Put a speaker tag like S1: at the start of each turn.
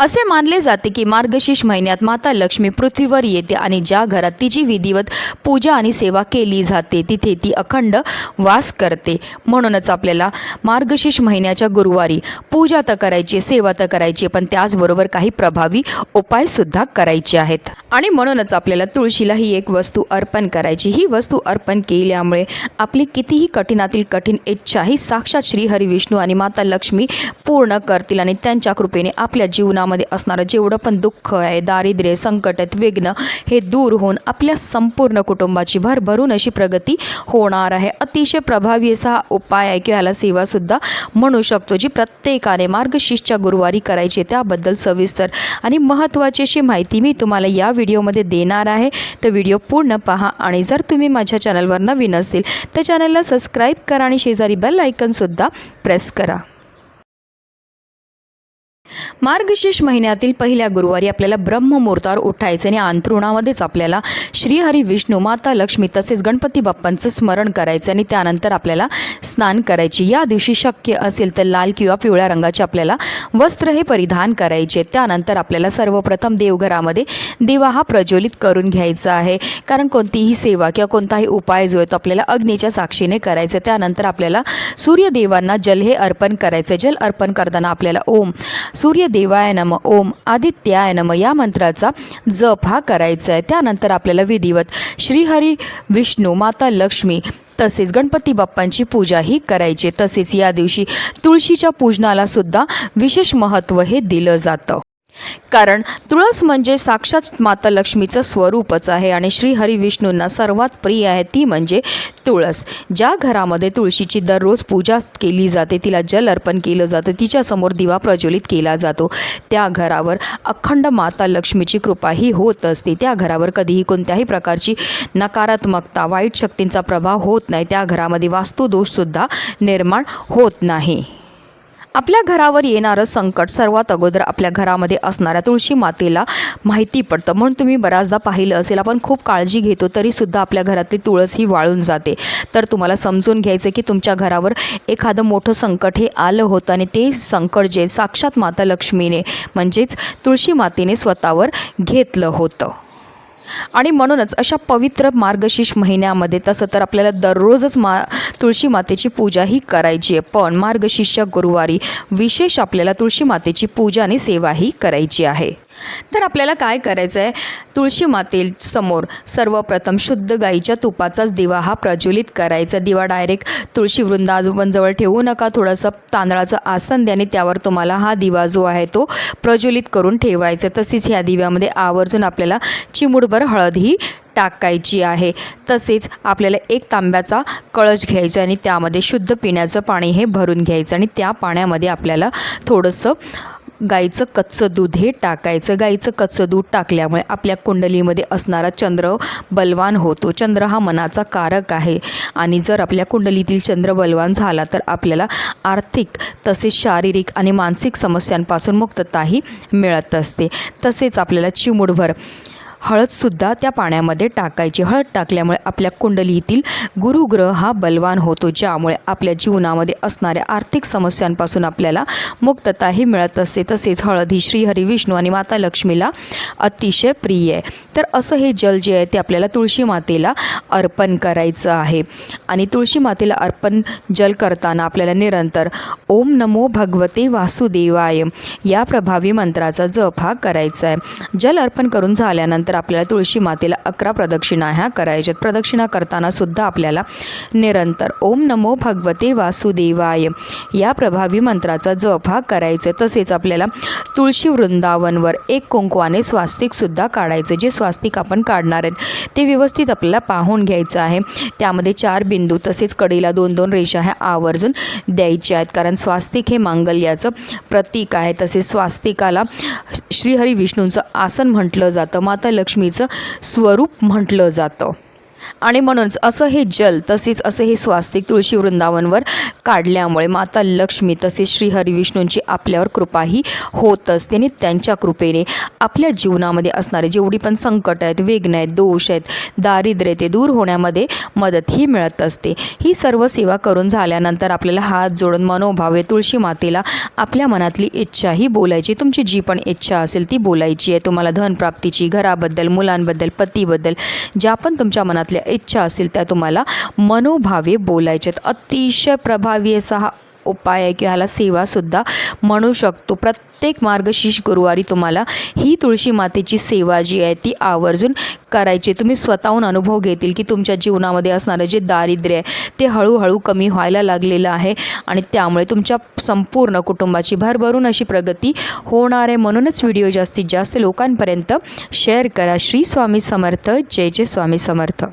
S1: असे मानले जाते की मार्गशीर्ष महिन्यात माता लक्ष्मी पृथ्वीवर येते आणि ज्या घरात तिची विधिवत पूजा आणि सेवा केली जाते तिथे ती अखंड वास करते. म्हणूनच आपल्याला मार्गशीर्ष महिन्याच्या गुरुवारी पूजा तर करायची सेवा तर करायची पण त्याचबरोबर काही प्रभावी उपायसुद्धा करायचे आहेत. आणि म्हणूनच आपल्याला तुळशीला ही एक वस्तू अर्पण करायची. ही वस्तू अर्पण केल्यामुळे आपली कितीही कठीणातील कठीण इच्छा ही साक्षात श्रीहरी विष्णू आणि माता लक्ष्मी पूर्ण करतील आणि त्यांच्या कृपेने आपल्या जीवनामध्ये असणारं जेवढं पण दुःख आहे दारिद्र्य संकट विघ्न हे दूर होऊन आपल्या संपूर्ण कुटुंबाची भरभरून अशी प्रगती होणार आहे. अतिशय प्रभावी असा उपाय आहे किंवा ह्याला सेवासुद्धा म्हणू शकतो जी प्रत्येकाने मार्गशीर्षच्या गुरुवारी करायची त्याबद्दल सविस्तर आणि महत्त्वाची अशी माहिती मी तुम्हाला या व्हिडिओमध्ये देणार आहे. तर व्हिडिओ पूर्ण पहा आणि जर तुम्ही माझ्या चॅनलवर नवीन असतील तर चॅनलला सबस्क्राईब करा आणि शेजारी बेल आयकनसुद्धा प्रेस करा. मार्गशीर्ष महिन्यातील पहिल्या गुरुवारी आपल्याला ब्रह्ममुहूर्तावर उठायचे आणि अंथरुणामध्येच आपल्याला श्रीहरी विष्णू माता लक्ष्मी तसेच गणपती बाप्पांचं स्मरण करायचं आणि त्यानंतर आपल्याला स्नान करायची. या दिवशी शक्य असेल तर लाल किंवा पिवळ्या रंगाचे आपल्याला वस्त्र हे परिधान करायचे. त्यानंतर आपल्याला सर्वप्रथम देवघरामध्ये दिवा हा प्रज्वलित करून घ्यायचा आहे. कारण कोणतीही सेवा किंवा कोणताही उपाय जो आहे तो आपल्याला अग्नीच्या साक्षीने करायचा त्यानंतर आपल्याला सूर्यदेवांना जल हे अर्पण करायचं जल अर्पण करताना आपल्याला ओम सूर्य देवाय नम ओम आदित्याय नम या मंत्राचा जप हा करायचा आहे. त्यानंतर आपल्याला विधिवत श्रीहरी विष्णू माता लक्ष्मी तसेच गणपती बाप्पांची पूजा ही करायची तसेच या दिवशी तुळशीच्या पूजनाला सुद्धा विशेष महत्त्व हे दिलं जातं. कारण तुळस म्हणजे साक्षात माता लक्ष्मीचं स्वरूपच आहे आणि श्रीहरी विष्णूंना सर्वात प्रिय आहे ती म्हणजे तुळस. ज्या घरामध्ये तुळशीची दररोज पूजा केली जाते तिला जल अर्पण केलं जातं तिच्यासमोर दिवा प्रज्वलित केला जातो. त्या घरावर अखंड माता लक्ष्मीची कृपाही होत असते. त्या घरावर कधीही कोणत्याही प्रकारची नकारात्मकता वाईट शक्तींचा प्रभाव होत नाही. त्या घरामध्ये वास्तुदोषसुद्धा निर्माण होत नाही. आपल्या घरावर येणारं संकट सर्वात अगोदर आपल्या घरामध्ये असणाऱ्या तुळशी मातेला माहिती पडतं. म्हणून तुम्ही बऱ्याचदा पाहिलं असेल आपण खूप काळजी घेतो तरीसुद्धा आपल्या घरातली तुळस ही वाळून जाते. तर तुम्हाला समजून घ्यायचं की तुमच्या घरावर एखादं मोठं संकट हे आलं होतं आणि ते संकट जे साक्षात माता लक्ष्मीने म्हणजेच तुळशी मातेने स्वतःवर घेतलं होतं. आणि म्हणूनच अशा पवित्र मार्गशीर्ष महिन्यामध्ये तसं तर आपल्याला दररोजच मा तुळशी मातेची पूजा ही करायची आहे. पण मार्गशीर्ष गुरुवारी विशेष आपल्याला तुळशी मातेची पूजा आणि सेवा ही करायची आहे. तर आपल्याला काय करायचं आहे तुळशी मातेसमोर सर्वप्रथम शुद्ध गाईच्या तुपाचाच दिवा हा प्रज्वलित करायचा. दिवा डायरेक्ट तुळशी वृंदावनजवळ ठेवू नका. थोडंसं तांदळाचं आसन द्याने त्यावर तुम्हाला हा दिवा जो आहे तो प्रज्वलित करून ठेवायचा. तसेच ह्या दिव्यामध्ये आवर्जून आपल्याला चिमुडभर हळद ही टाकायची आहे. तसेच आपल्याला एक तांब्याचा कळश घ्यायचा आणि त्यामध्ये शुद्ध पिण्याचं पाणी हे भरून घ्यायचं आणि त्या पाण्यामध्ये आपल्याला थोडंसं गाईचं कच्चं दूध हे टाकायचं. गाईचं कच्चं दूध टाकल्यामुळे आपल्या कुंडलीमध्ये असणारा चंद्र बलवान होतो. चंद्र हा मनाचा कारक आहे. आणि जर आपल्या कुंडलीतील चंद्र बलवान झाला तर आपल्याला आर्थिक तसेच शारीरिक आणि मानसिक समस्यांपासून मुक्तताही मिळत असते. तसेच आपल्याला चिमुडभर हळदसुद्धा त्या पाण्यामध्ये टाकायची. हळद टाकल्यामुळे आपल्या कुंडलीतील गुरुग्रह हा बलवान होतो ज्यामुळे आपल्या जीवनामध्ये असणाऱ्या आर्थिक समस्यांपासून आपल्याला मुक्तताही मिळत असते. तसेच हळद ही श्रीहरी विष्णू आणि माता लक्ष्मीला अतिशय प्रिय आहे. तर असं हे जल जे आहे ते आपल्याला तुळशी मातेला अर्पण करायचं आहे. आणि तुळशी मातेला अर्पण जल करताना आपल्याला निरंतर ओम नमो भगवते वासुदेवाय या प्रभावी मंत्राचा जप हा करायचा आहे. जल अर्पण करून झाल्यानंतर तर आपल्याला तुळशी मातेला अकरा प्रदक्षिणा ह्या करायच्यात. प्रदक्षिणा करताना सुद्धा आपल्याला निरंतर ओम नमो भगवते वासुदेवाय या प्रभावी मंत्राचा जप हा करायचा. तसेच आपल्याला तुळशी वृंदावनवर एक कुंकवाने स्वास्तिकसुद्धा काढायचं. जे स्वास्तिक आपण काढणार आहेत ते व्यवस्थित आपल्याला पाहून घ्यायचं आहे. त्यामध्ये चार बिंदू तसेच कडीला दोन दोन रेषा ह्या आवर्जून द्यायच्या आहेत. कारण स्वास्तिक हे मांगल्याचं प्रतीक आहे. तसेच स्वास्तिकाला श्रीहरी विष्णूंचं आसन म्हटलं जातं. माता लक्ष्मीचं स्वरूप म्हटलं जातं. आणि म्हणूनच असं हे जल तसेच असं हे स्वास्तिक तुळशी वृंदावनवर काढल्यामुळे माता लक्ष्मी तसेच श्री हरिविष्णूंची आपल्यावर कृपाही होत असते आणि त्यांच्या कृपेने आपल्या जीवनामध्ये असणारे जेवढी पण संकट आहेत वेगन आहेत दोष आहेत दारिद्र्य ते दूर होण्यामध्ये मदतही मिळत असते. ही सर्व सेवा करून झाल्यानंतर आपल्याला हात जोडून मनोभावे तुळशी मातेला आपल्या मनातली इच्छाही बोलायची. तुमची जी पण इच्छा असेल ती बोलायची आहे. तुम्हाला धनप्राप्तीची घराबद्दल मुलांबद्दल पतीबद्दल ज्या पण तुमच्या मनात मनातल्या इच्छा असतील त्या तुम्हाला मनोभावे बोलायच्यात अतिशय प्रभावी असा हा उपाय आहे किंवा ह्याला सेवासुद्धा म्हणू शकतो. प्रत्येक मार्गशीर्ष गुरुवारी तुम्हाला ही तुळशी मातेची सेवा जी आहे ती आवर्जून करायची. तुम्ही स्वतःहून अनुभव घेतील की तुमच्या जीवनामध्ये असणारं जे दारिद्र्य आहे ते हळूहळू कमी व्हायला लागलेलं आहे आणि त्यामुळे तुमच्या संपूर्ण कुटुंबाची भरभरून अशी प्रगती होणार आहे. म्हणूनच व्हिडिओ जास्तीत जास्त लोकांपर्यंत शेअर करा. श्री स्वामी समर्थ. जय जय स्वामी समर्थ.